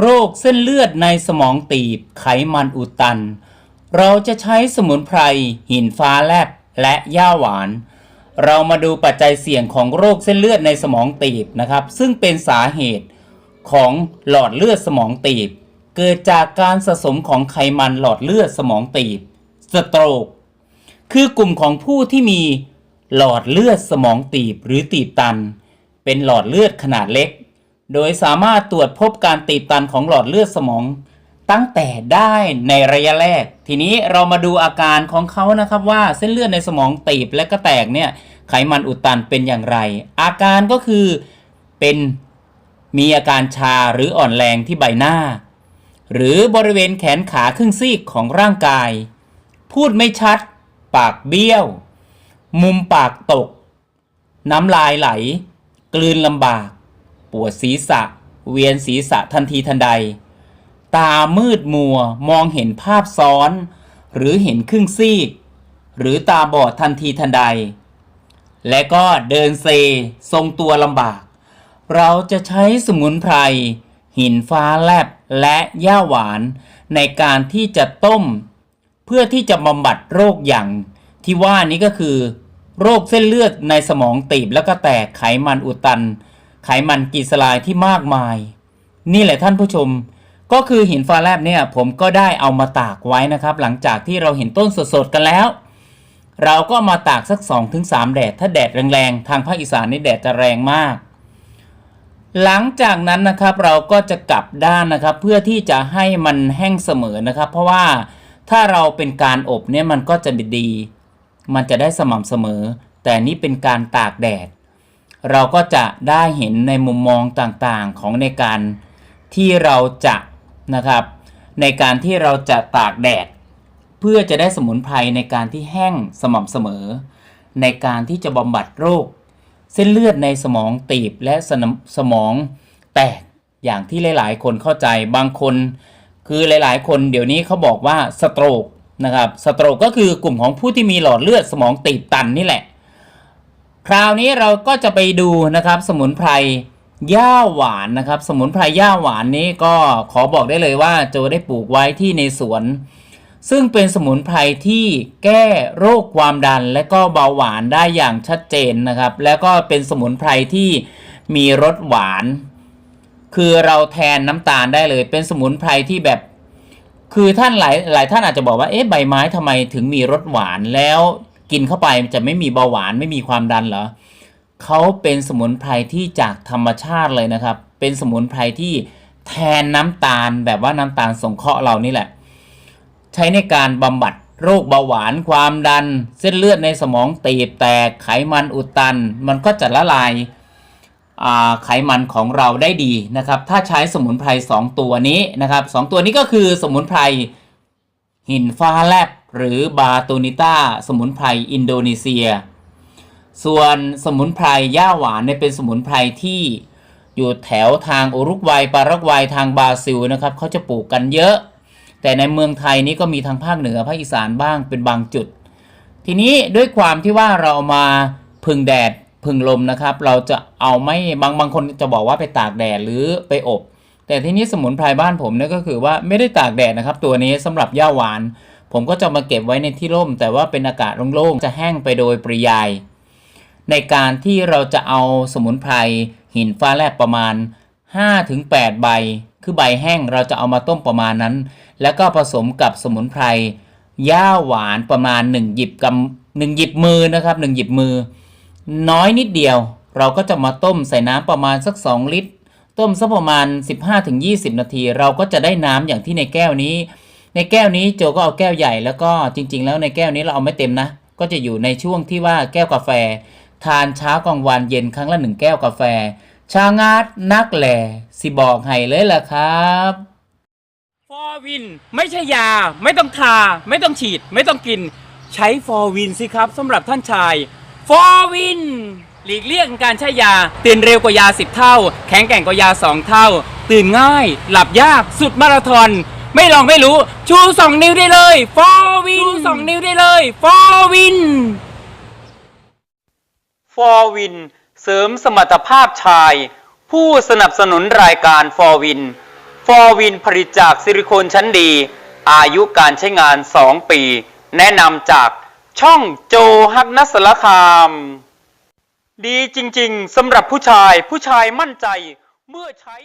โรคเส้นเลือดในสมองตีบไขมันอุดตัน เราจะใช้สมุนไพร หินฟ้าแลบและหญ้าหวาน เรามาดูปัจจัยเสี่ยงของโรคเส้นเลือดในสมองตีบนะครับ ซึ่งเป็นสาเหตุของหลอดเลือดสมองตีบ เกิดจากการสะสมของไขมันหลอดเลือดสมองตีบสโตรกคือกลุ่มของผู้ที่มีหลอดเลือดสมองตีบหรือตีบตัน เป็นหลอดเลือดขนาดเล็ก โดยสามารถตรวจพบการตีบตันของหลอดเลือดสมอง ตั้งแต่ได้ในระยะแรก ทีนี้เรามาดูอาการของเขานะครับว่าเส้นเลือดในสมองตีบและก็แตกเนี่ยไขมันอุดตันเป็นอย่างไร อาการก็คือเป็นมีอาการชาหรืออ่อนแรงที่ใบหน้า หรือบริเวณแขนขาครึ่งซีกของร่างกาย พูดไม่ชัด ปากเบี้ยว มุมปากตก น้ำลายไหล กลืนลำบาก ปวดศีรษะ เวียนศีรษะทันทีทันใด ตามืดมัวมองเห็นภาพซ้อน หรือเห็นครึ่งซีก หรือตาบอดทันทีทันใด และก็เดินเซทรงตัวลำบาก เราจะใช้สมุนไพร หินฟ้าแลบและหญ้าหวานในการที่จะต้ม เพื่อที่จะบำบัดโรคอย่างที่ว่านี้ก็คือ โรคเส้นเลือดในสมองตีบแล้วก็แตกไขมันอุดตัน ไขมันกรีสลายที่มากมาย นี่แหละท่านผู้ชม ก็คือหินฟ้าแลบเนี่ยผมก็ได้เอามาตากไว้นะครับ หลังจากที่เราเห็นต้นสดๆกันแล้ว เราก็มาตากสัก 2-3 แดด ถ้าแดดแรงๆ ทางภาคอีสานนี่แดดจะแรงมาก หลังจากนั้นนะครับเราก็จะกลับด้านนะครับ เพื่อที่จะให้มันแห้งเสมอนะครับ เพราะว่าถ้าเราเป็นการอบเนี่ยมันก็จะดี มันจะได้สม่ำเสมอ แต่นี่เป็นการตากแดด เราก็จะได้เห็นในมุมมองต่างๆของในการที่เราจะนะครับ ในการที่เราจะตากแดด เพื่อจะได้สมุนไพรในการที่แห้งสม่ำเสมอ ในการที่จะบำบัดโรค เส้นเลือดในสมองตีบและสสมองแตกอย่างที่หลาย ๆ คนเข้าใจบางคน คือหลาย ๆ คนเดี๋ยวนี้เขาบอกว่าสโตรกนะครับสโตรกก็คือกลุ่มของผู้ที่มีหลอดเลือดสมองตีบตันนี่แหละ คราวนี้เราก็จะไปดูนะครับสมุนไพรย่าหวานนะครับ สมุนไพรย่าหวานนี้ก็ขอบอกได้เลยว่าโจได้ปลูกไว้ที่ในสวน ซึ่งเป็นสมุนไพรที่แก้โรคความดัน และก็เบาหวานได้อย่างชัดเจนนะครับ แล้วก็เป็นสมุนไพรที่มีรสหวาน คือเราแทนน้ำตาลได้เลย เป็นสมุนไพรที่แบบ คือท่านหลายหลายท่านอาจจะบอกว่าเอ๊ะใบไม้ทำไมถึงมีรสหวานแล้ว กินเข้าไปจะไม่มีเบาหวานไม่มีความดันเหรอเขาเป็นสมุนไพรที่จากธรรมชาติเลยนะครับ เป็นสมุนไพรที่แทนน้ำตาลแบบว่าน้ำตาลสงเคราะห์เรานี่แหละ ใช้ในการบำบัดโรคเบาหวานความดัน เส้นเลือดในสมองตีบแตกไขมันอุดตัน มันก็จะละลายไขมันของเราได้ดีนะครับ ถ้าใช้สมุนไพร2ตัวนี้นะครับสองตัวนี้ก็คือสมุนไพรหินฟ้าแลบ หรือบาตูนิต้าสมุนไพรอินโดนีเซีย ส่วนสมุนไพรย่าหวานเนี่ยเป็นสมุนไพรที่อยู่แถวทางอุรุกวัยปารากวัยทางบราซิลนะครับเขาจะปลูกกันเยอะ แต่ในเมืองไทยนี่ก็มีทางภาคเหนือภาคอีสานบ้างเป็นบางจุด ทีนี้ด้วยความที่ว่าเรามาพึ่งแดดพึ่งลมนะครับ เราจะเอาไม่บางบางคนจะบอกว่าไปตากแดดหรือไปอบ แต่ทีนี้สมุนไพรบ้านผมเนี่ยก็คือว่าไม่ได้ตากแดดนะครับ ตัวนี้สำหรับย่าหวาน ผมก็จะมาเก็บไว้ในที่ร่ม แต่ว่าเป็นอากาศโล่งๆ จะแห้งไปโดยปริยาย ในการที่เราจะเอาสมุนไพรหินฟ้าแลบประมาณ 5-8 ใบ คือใบแห้งเราจะเอามาต้มประมาณนั้น แล้วก็ผสมกับสมุนไพรย่าหวานประมาณ 1 หยิบกำหนึ่งหยิบมือนะครับ1หยิบมือ น้อยนิดเดียว เราก็จะมาต้มใส่น้ำประมาณสัก 2 ลิตร ต้มสักประมาณ 15-20 นาที เราก็จะได้น้ำอย่างที่ในแก้วนี้ ในแก้วนี้โจก็เอาแก้วใหญ่แล้วก็จริง ๆ แล้วในแก้วนี้เราเอาไม่เต็มนะ ก็จะอยู่ในช่วงที่ว่าแก้วกาแฟ ทานเช้ากลางวันเย็นครั้งละหนึ่งแก้วกาแฟ ชางาดนักแหล่สิบอกให้เลยล่ะครับฟอร์วินไม่ใช่ยา ไม่ต้องทา ไม่ต้องฉีด ไม่ต้องกิน ใช้ฟอร์วินสิครับสำหรับท่านชายฟอร์วินหลีกเลี่ยงการใช้ยา ตื่นเร็วกว่ายา 10 เท่า แข็งแกร่งกว่ายา 2 เท่า ตื่นง่าย หลับยาก สุดมาราธอน ไม่ลองไม่รู้ ชู2นิ้วได้เลยฟอร์วินชู2นิ้วได้เลยฟอร์วิน ฟอร์วิน เสริมสมรรถภาพชาย ผู้สนับสนุนรายการฟอร์วิน ฟอร์วินผลิตจากซิลิโคนชั้นดี อายุการใช้งาน 2 ปี แนะนำจากช่องโจฮักนัสละคาม ดีจริง ๆสำหรับผู้ชายผู้ชายมั่นใจ เมื่อใช้